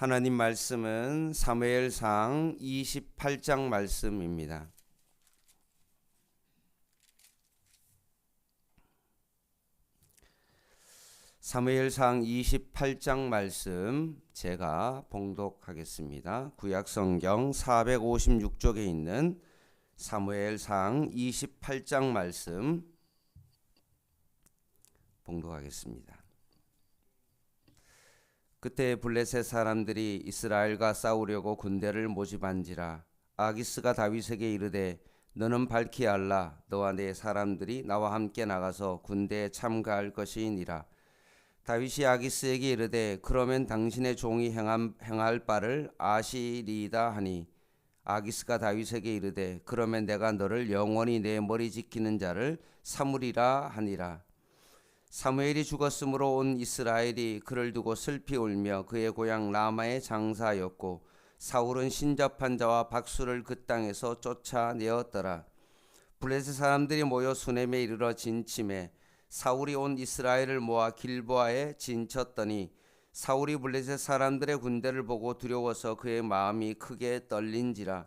하나님 말씀은 사무엘상 28장 말씀입니다. 사무엘상 28장 말씀 제가 봉독하겠습니다. 구약 성경 456쪽에 있는 사무엘상 28장 말씀 봉독하겠습니다. 그때 블레셋 사람들이 이스라엘과 싸우려고 군대를 모집한지라 아기스가 다윗에게 이르되 너는 밝히 알라. 너와 내 사람들이 나와 함께 나가서 군대에 참가할 것이니라. 다윗이 아기스에게 이르되 그러면 당신의 종이 행한, 행할 바를 아시리이다 하니 아기스가 다윗에게 이르되 그러면 내가 너를 영원히 내 머리 지키는 자를 삼으리라 하니라 사무엘이 죽었으므로 온 이스라엘이 그를 두고 슬피 울며 그의 고향 라마에 장사하였고 사울은 신접한 자와 박수를 그 땅에서 쫓아내었더라. 블레셋 사람들이 모여 수넴에 이르러 진침해 사울이 온 이스라엘을 모아 길보아에 진쳤더니 사울이 블레셋 사람들의 군대를 보고 두려워서 그의 마음이 크게 떨린지라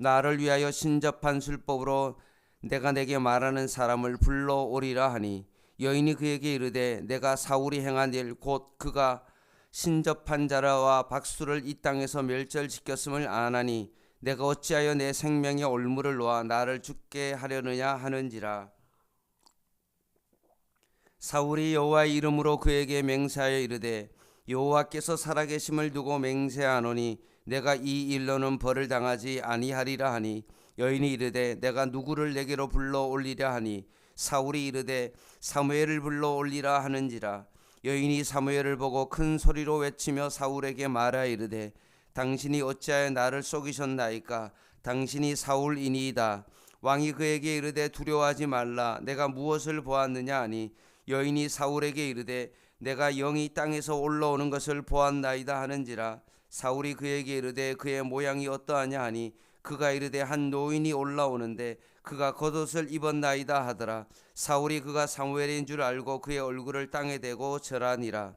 나를 위하여 신접한 술법으로 내가 내게 말하는 사람을 불러오리라 하니 여인이 그에게 이르되 내가 사울이 행한 일 곧 그가 신접한 자라와 박수를 이 땅에서 멸절시켰음을 아나니 내가 어찌하여 내 생명의 올무를 놓아 나를 죽게 하려느냐 하는지라. 사울이 여호와의 이름으로 그에게 맹세하여 이르되 여호와께서 살아계심을 두고 맹세하노니 내가 이 일로는 벌을 당하지 아니하리라 하니 여인이 이르되 내가 누구를 내게로 불러 올리랴 하니 사울이 이르되 사무엘을 불러 올리라 하는지라. 여인이 사무엘을 보고 큰 소리로 외치며 사울에게 말하 이르되 당신이 어찌하여 나를 속이셨나이까? 당신이 사울이니이다. 왕이 그에게 이르되 두려워하지 말라. 내가 무엇을 보았느냐 하니 여인이 사울에게 이르되 내가 영이 땅에서 올라오는 것을 보았나이다 하는지라 사울이 그에게 이르되 그의 모양이 어떠하냐 하니 그가 이르되 한 노인이 올라오는데 그가 겉옷을 입었나이다 하더라. 사울이 그가 사무엘인 줄 알고 그의 얼굴을 땅에 대고 절하니라.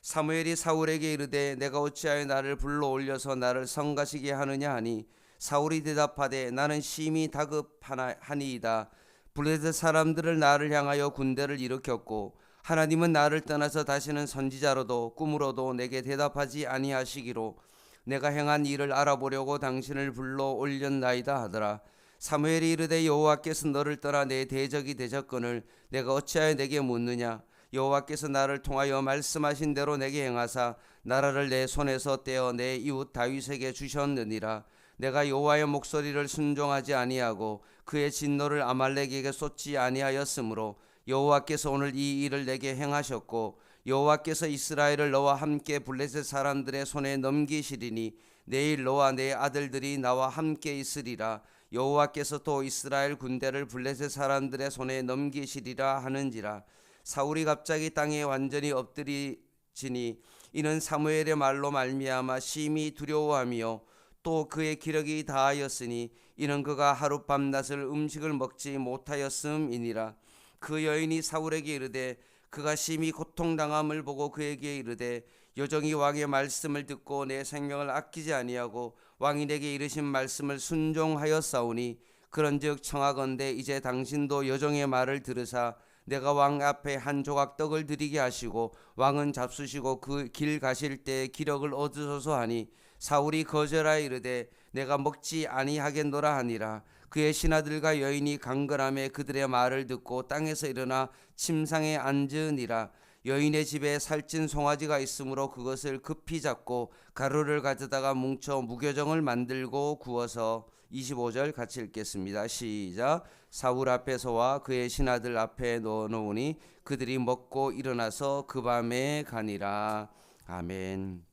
사무엘이 사울에게 이르되 내가 어찌하여 나를 불러 올려서 나를 성가시게 하느냐 하니 사울이 대답하되 나는 심히 다급하니이다. 블레셋 사람들을 나를 향하여 군대를 일으켰고 하나님은 나를 떠나서 다시는 선지자로도 꿈으로도 내게 대답하지 아니하시기로 내가 행한 일을 알아보려고 당신을 불러 올렸나이다 하더라. 사무엘이 이르되 여호와께서 너를 떠나 내 대적이 되셨거늘 내가 어찌하여 내게 묻느냐? 여호와께서 나를 통하여 말씀하신 대로 내게 행하사 나라를 내 손에서 떼어 내 이웃 다윗에게 주셨느니라. 내가 여호와의 목소리를 순종하지 아니하고 그의 진노를 아말렉에게 쏟지 아니하였으므로 여호와께서 오늘 이 일을 내게 행하셨고 여호와께서 이스라엘을 너와 함께 블레셋 사람들의 손에 넘기시리니 내일 너와 내 아들들이 나와 함께 있으리라. 여호와께서 또 이스라엘 군대를 블레셋 사람들의 손에 넘기시리라 하는지라. 사울이 갑자기 땅에 완전히 엎드리지니 이는 사무엘의 말로 말미암아 심히 두려워하며 또 그의 기력이 다하였으니 이는 그가 하루 밤낮을 음식을 먹지 못하였음이니라 그 여인이 사울에게 이르되 그가 심히 고통당함을 보고 그에게 이르되 여정이 왕의 말씀을 듣고 내 생명을 아끼지 아니하고 왕이 내게 이르신 말씀을 순종하였사오니 그런즉 청하건대 이제 당신도 여정의 말을 들으사 내가 왕 앞에 한 조각 떡을 드리게 하시고 왕은 잡수시고 그 길 가실 때 기력을 얻으소서 하니 사울이 거절하여 이르되 내가 먹지 아니하겠노라 하니라 그의 신하들과 여인이 강건함에 그들의 말을 듣고 땅에서 일어나 침상에 앉으니라 여인의 집에 살찐 송아지가 있으므로 그것을 급히 잡고 가루를 가져다가 뭉쳐 무교정을 만들고 구워서 25절 같이 읽겠습니다. 시작. 사울 앞에서와 그의 신하들 앞에 넣어 놓으니 그들이 먹고 일어나서 그 밤에 가니라. 아멘.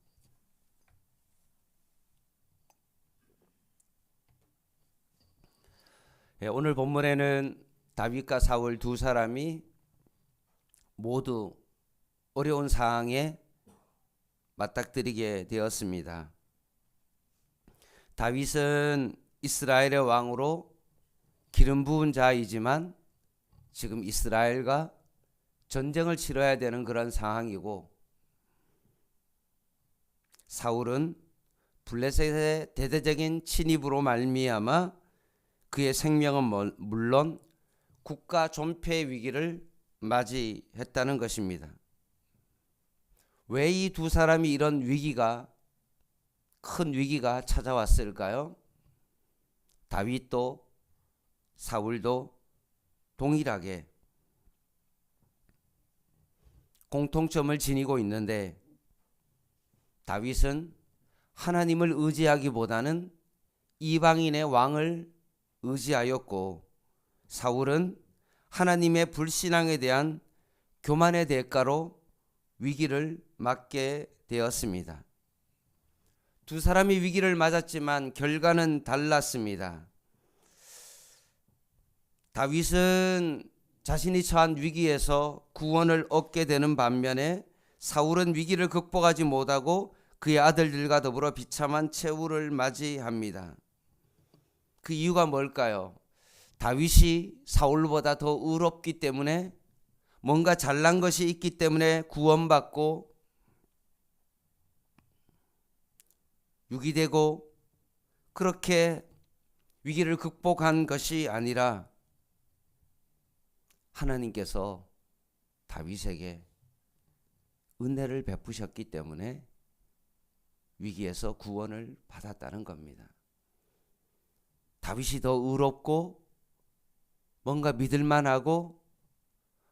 예, 오늘 본문에는 다윗과 사울 두 사람이 모두 어려운 상황에 맞닥뜨리게 되었습니다. 다윗은 이스라엘의 왕으로 기름 부은 자이지만 지금 이스라엘과 전쟁을 치러야 되는 그런 상황이고 사울은 블레셋의 대대적인 침입으로 말미암아 그의 생명은 물론 국가 존폐 위기를 맞이했다는 것입니다. 왜 이 두 사람이 이런 위기가 큰 위기가 찾아왔을까요? 다윗도 사울도 동일하게 공통점을 지니고 있는데 다윗은 하나님을 의지하기보다는 이방인의 왕을 의지하였고 사울은 하나님의 불신앙에 대한 교만의 대가로 위기를 맞게 되었습니다. 두 사람이 위기를 맞았지만 결과는 달랐습니다. 다윗은 자신이 처한 위기에서 구원을 얻게 되는 반면에 사울은 위기를 극복하지 못하고 그의 아들들과 더불어 비참한 최후를 맞이합니다. 그 이유가 뭘까요? 다윗이 사울보다 더 의롭기 때문에 뭔가 잘난 것이 있기 때문에 구원받고 유기 되고 그렇게 위기를 극복한 것이 아니라 하나님께서 다윗에게 은혜를 베푸셨기 때문에 위기에서 구원을 받았다는 겁니다. 다윗이 더 의롭고 뭔가 믿을 만하고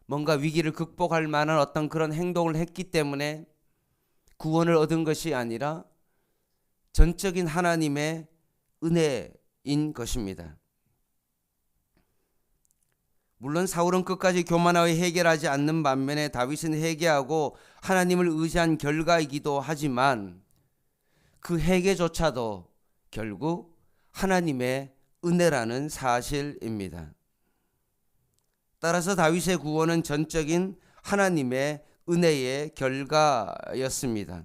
뭔가 위기를 극복할 만한 어떤 그런 행동을 했기 때문에 구원을 얻은 것이 아니라 전적인 하나님의 은혜인 것입니다. 물론 사울은 끝까지 교만하여 해결하지 않는 반면에 다윗은 회개하고 하나님을 의지한 결과이기도 하지만 그 회개조차도 결국 하나님의 은혜라는 사실입니다. 따라서 다윗의 구원은 전적인 하나님의 은혜의 결과였습니다.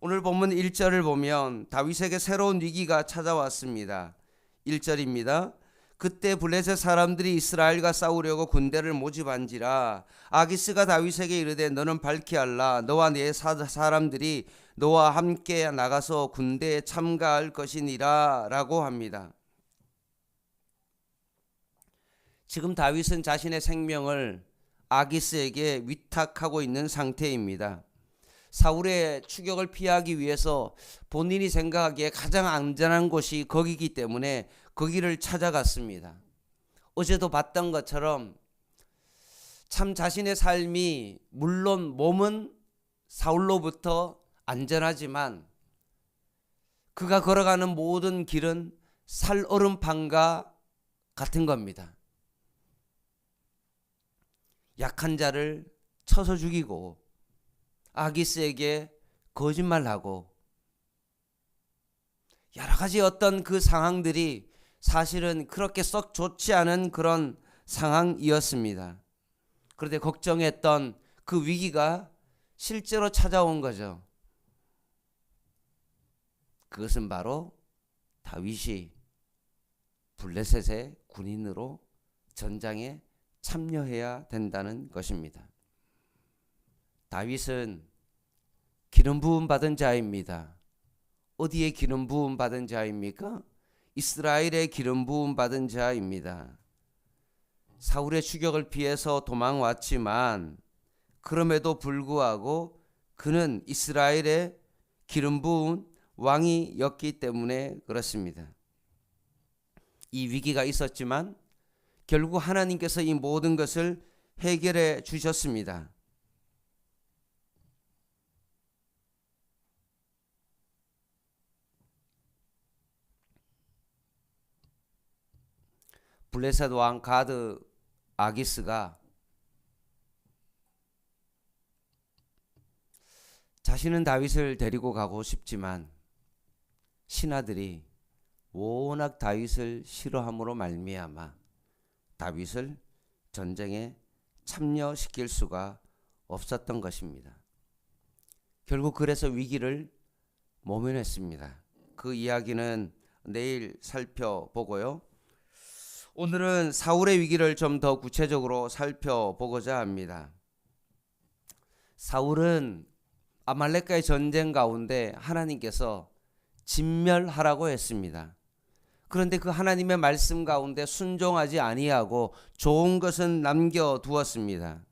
오늘 본문 1절을 보면 다윗에게 새로운 위기가 찾아왔습니다. 1절입니다. 그때 블레셋 사람들이 이스라엘과 싸우려고 군대를 모집한지라 아기스가 다윗에게 이르되 너는 밝히 알라 너와 네 사람들이 너와 함께 나가서 군대에 참가할 것이니라라고 합니다. 지금 다윗은 자신의 생명을 아기스에게 위탁하고 있는 상태입니다. 사울의 추격을 피하기 위해서 본인이 생각하기에 가장 안전한 곳이 거기기 때문에 거기를 찾아갔습니다. 어제도 봤던 것처럼 참 자신의 삶이 물론 몸은 사울로부터 안전하지만 그가 걸어가는 모든 길은 살얼음판과 같은 겁니다. 약한 자를 쳐서 죽이고 아기스에게 거짓말하고 여러 가지 어떤 그 상황들이 사실은 그렇게 썩 좋지 않은 그런 상황이었습니다. 그런데 걱정했던 그 위기가 실제로 찾아온 거죠. 그것은 바로 다윗이 블레셋의 군인으로 전장에 참여해야 된다는 것입니다. 다윗은 기름 부음 받은 자입니다. 어디에 기름 부음 받은 자입니까? 이스라엘의 기름 부음 받은 자입니다. 사울의 추격을 피해서 도망왔지만 그럼에도 불구하고 그는 이스라엘의 기름 부은 왕이었기 때문에 그렇습니다. 이 위기가 있었지만 결국 하나님께서 이 모든 것을 해결해 주셨습니다. 블레셋 왕 가드 아기스가 자신은 다윗을 데리고 가고 싶지만 신하들이 워낙 다윗을 싫어함으로 말미암아 다윗을 전쟁에 참여시킬 수가 없었던 것입니다. 결국 그래서 위기를 모면했습니다. 그 이야기는 내일 살펴보고요. 오늘은 사울의 위기를 좀 더 구체적으로 살펴보고자 합니다. 사울은 아말렉과의 전쟁 가운데 하나님께서 진멸하라고 했습니다. 그런데 그 하나님의 말씀 가운데 순종하지 아니하고 좋은 것은 남겨 두었습니다.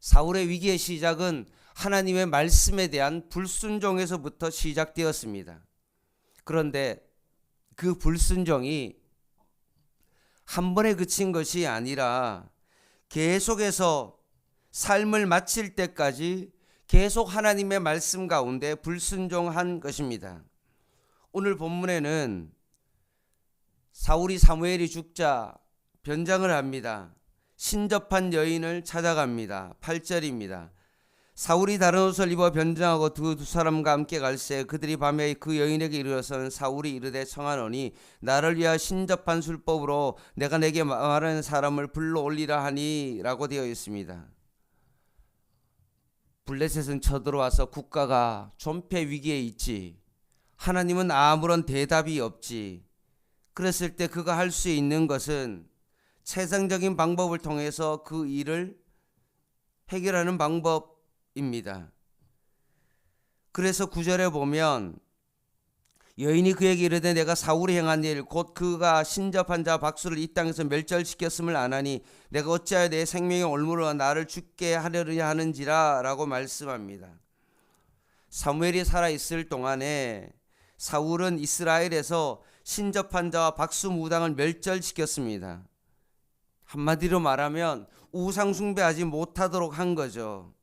사울의 위기의 시작은 하나님의 말씀에 대한 불순종에서부터 시작되었습니다. 그런데 그 불순종이 한 번에 그친 것이 아니라 계속해서 삶을 마칠 때까지 계속 하나님의 말씀 가운데 불순종한 것입니다. 오늘 본문에는 사울이 사무엘이 죽자 변장을 합니다. 신접한 여인을 찾아갑니다. 8절입니다. 사울이 다른 옷을 입어 변장하고 두, 두 사람과 함께 갈새 그들이 밤에 그 여인에게 이르러서는 사울이 이르되 청하노니 나를 위하 신접한 술법으로 내가 내게 말하는 사람을 불러 올리라 하니라고 되어 있습니다. 블레셋은 쳐들어와서 국가가 존폐 위기에 있지. 하나님은 아무런 대답이 없지. 그랬을 때 그가 할 수 있는 것은 세상적인 방법을 통해서 그 일을 해결하는 방법입니다. 그래서 구절에 보면 여인이 그에게 이르되 내가 사울이 행한 일 곧 그가 신접한 자 박수를 이 땅에서 멸절시켰음을 아나니 내가 어찌하여 내 생명의 올무로 나를 죽게 하려느냐 하는지라라고 말씀합니다. 사무엘이 살아 있을 동안에 사울은 이스라엘에서 신접한 자와 박수 무당을 멸절시켰습니다. 한마디로 말하면 우상 숭배하지 못하도록 한 거죠.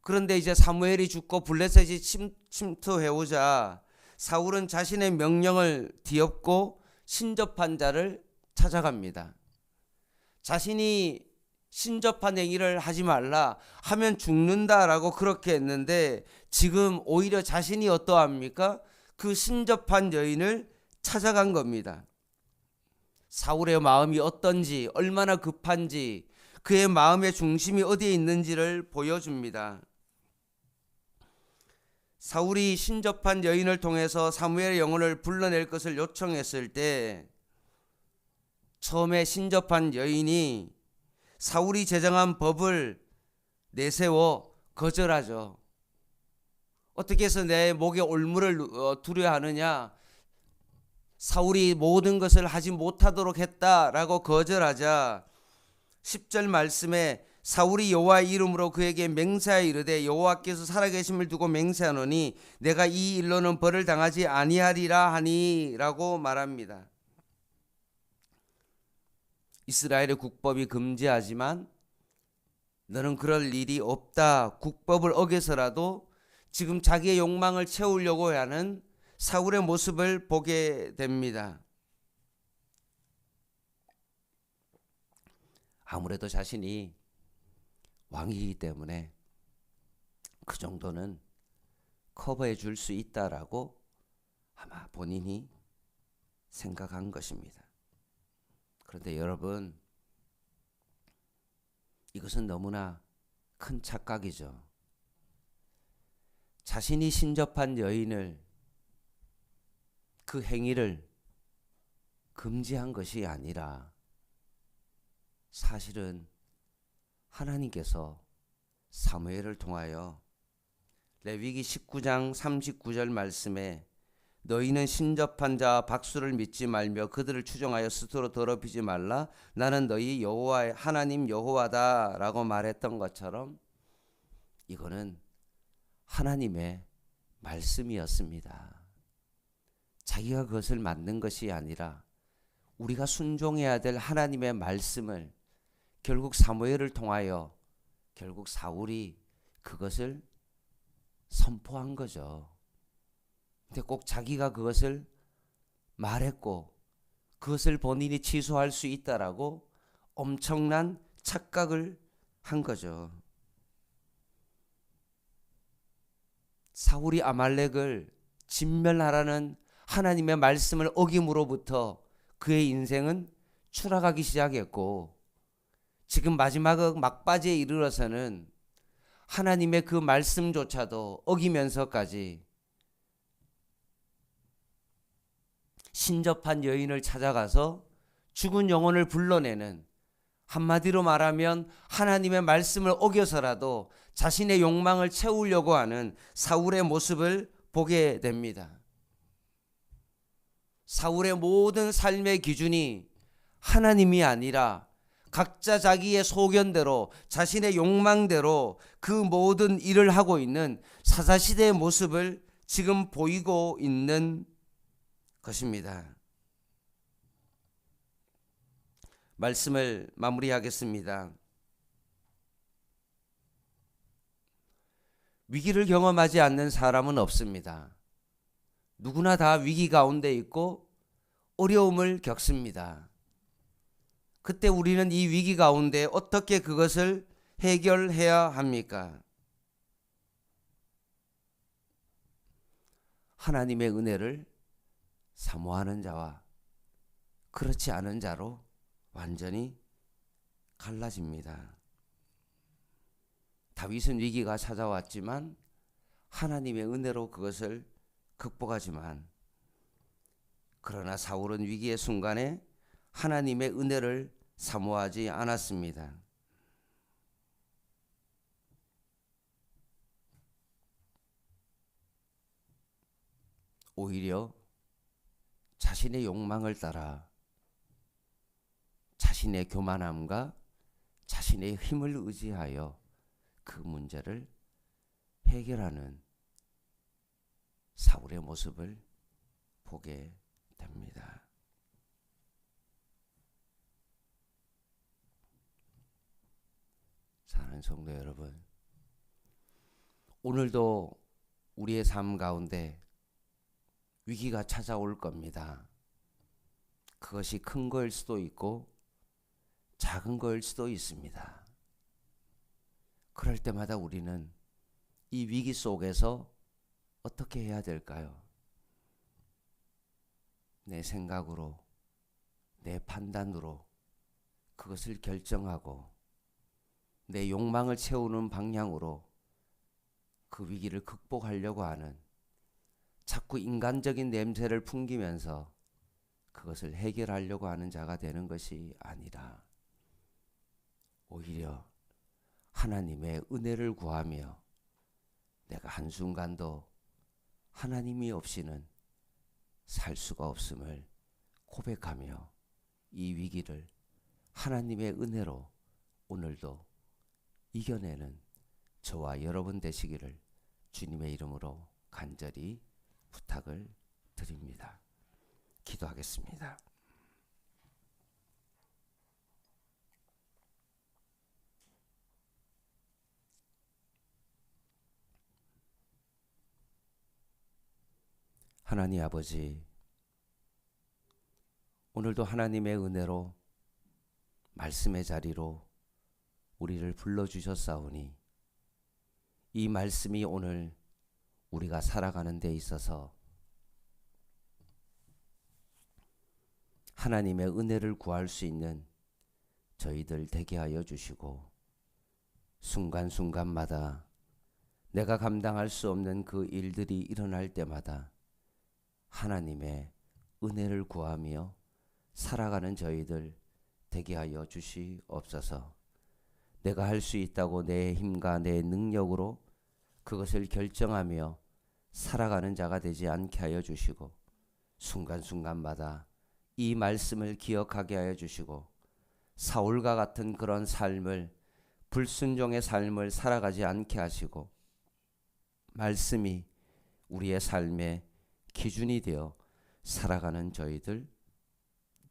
그런데 이제 사무엘이 죽고 블레셋이 침, 침투해오자 사울은 자신의 명령을 뒤엎고 신접한 자를 찾아갑니다. 자신이 신접한 행위를 하지 말라 하면 죽는다라고 그렇게 했는데 지금 오히려 자신이 어떠합니까? 그 신접한 여인을 찾아간 겁니다. 사울의 마음이 어떤지, 얼마나 급한지, 그의 마음의 중심이 어디에 있는지를 보여줍니다. 사울이 신접한 여인을 통해서 사무엘의 영혼을 불러낼 것을 요청했을 때 처음에 신접한 여인이 사울이 제정한 법을 내세워 거절하죠. 어떻게 해서 내 목에 올무를 어, 두려 하느냐? 사울이 모든 것을 하지 못하도록 했다라고 거절하자 10절 말씀에 사울이 여호와의 이름으로 그에게 맹세하여 이르되 여호와께서 살아계심을 두고 맹세하노니 내가 이 일로는 벌을 당하지 아니하리라 하니라고 말합니다. 이스라엘의 국법이 금지하지만 너는 그럴 일이 없다. 국법을 어겨서라도 지금 자기의 욕망을 채우려고 하는 사울의 모습을 보게 됩니다. 아무래도 자신이 왕이기 때문에 그 정도는 커버해 줄 수 있다라고 아마 본인이 생각한 것입니다. 그런데 여러분, 이것은 너무나 큰 착각이죠. 자신이 신접한 여인을 그 행위를 금지한 것이 아니라 사실은 하나님께서 사무엘을 통하여 레위기 19장 39절 말씀에 너희는 신접한 자 박수를 믿지 말며 그들을 추종하여 스스로 더럽히지 말라. 나는 너희 여호와의 하나님 여호와다라고 말했던 것처럼 이거는 하나님의 말씀이었습니다. 자기가 그것을 만든 것이 아니라 우리가 순종해야 될 하나님의 말씀을 결국 사무엘을 통하여 결국 사울이 그것을 선포한 거죠. 근데 꼭 자기가 그것을 말했고 그것을 본인이 취소할 수 있다라고 엄청난 착각을 한 거죠. 사울이 아말렉을 진멸하라는 하나님의 말씀을 어김으로부터 그의 인생은 추락하기 시작했고 지금 마지막 막바지에 이르러서는 하나님의 그 말씀조차도 어기면서까지 신접한 여인을 찾아가서 죽은 영혼을 불러내는 한마디로 말하면 하나님의 말씀을 어겨서라도 자신의 욕망을 채우려고 하는 사울의 모습을 보게 됩니다. 사울의 모든 삶의 기준이 하나님이 아니라 각자 자기의 소견대로 자신의 욕망대로 그 모든 일을 하고 있는 사사시대의 모습을 지금 보이고 있는 것입니다. 말씀을 마무리하겠습니다. 위기를 경험하지 않는 사람은 없습니다. 누구나 다 위기 가운데 있고 어려움을 겪습니다. 그때 우리는 이 위기 가운데 어떻게 그것을 해결해야 합니까? 하나님의 은혜를 사모하는 자와 그렇지 않은 자로 완전히 갈라집니다. 다윗은 위기가 찾아왔지만 하나님의 은혜로 그것을 극복하지만 그러나 사울은 위기의 순간에 하나님의 은혜를 사모하지 않았습니다. 오히려 자신의 욕망을 따라 자신의 교만함과 자신의 힘을 의지하여 그 문제를 해결하는 사울의 모습을 보게 됩니다. 사는 성도 여러분, 오늘도 우리의 삶 가운데 위기가 찾아올 겁니다. 그것이 큰 거일 수도 있고 작은 거일 수도 있습니다. 그럴 때마다 우리는 이 위기 속에서 어떻게 해야 될까요? 내 생각으로, 내 판단으로 그것을 결정하고 내 욕망을 채우는 방향으로 그 위기를 극복하려고 하는 자꾸 인간적인 냄새를 풍기면서 그것을 해결하려고 하는 자가 되는 것이 아니라 오히려 하나님의 은혜를 구하며 내가 한순간도 하나님이 없이는 살 수가 없음을 고백하며 이 위기를 하나님의 은혜로 오늘도 이겨내는 저와 여러분 되시기를 주님의 이름으로 간절히 부탁을 드립니다. 기도하겠습니다. 하나님 아버지, 오늘도 하나님의 은혜로 말씀의 자리로 우리를 불러주셨사오니 이 말씀이 오늘 우리가 살아가는 데 있어서 하나님의 은혜를 구할 수 있는 저희들 되게 하여 주시고 순간순간마다 내가 감당할 수 없는 그 일들이 일어날 때마다 하나님의 은혜를 구하며 살아가는 저희들 되게 하여 주시옵소서. 내가 할 수 있다고 내 힘과 내 능력으로 그것을 결정하며 살아가는 자가 되지 않게 하여 주시고 순간순간마다 이 말씀을 기억하게 하여 주시고 사울과 같은 그런 삶을 불순종의 삶을 살아가지 않게 하시고 말씀이 우리의 삶의 기준이 되어 살아가는 저희들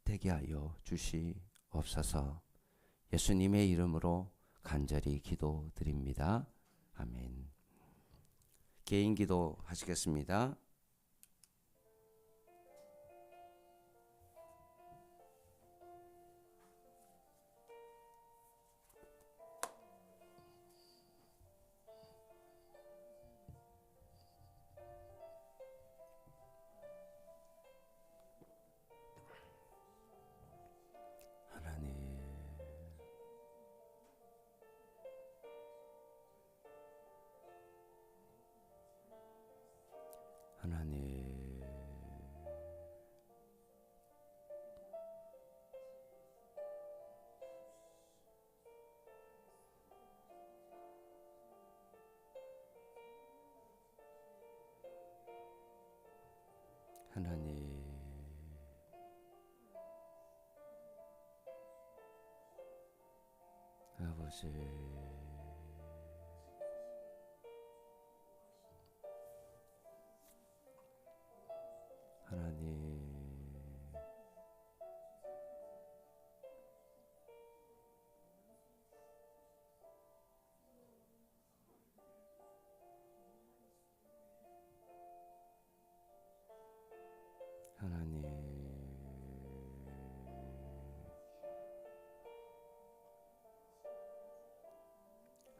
되게 하여 주시옵소서. 예수님의 이름으로 간절히 기도드립니다. 아멘. 개인 기도 하시겠습니다. 아버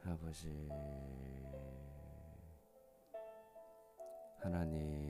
아버지. 하나님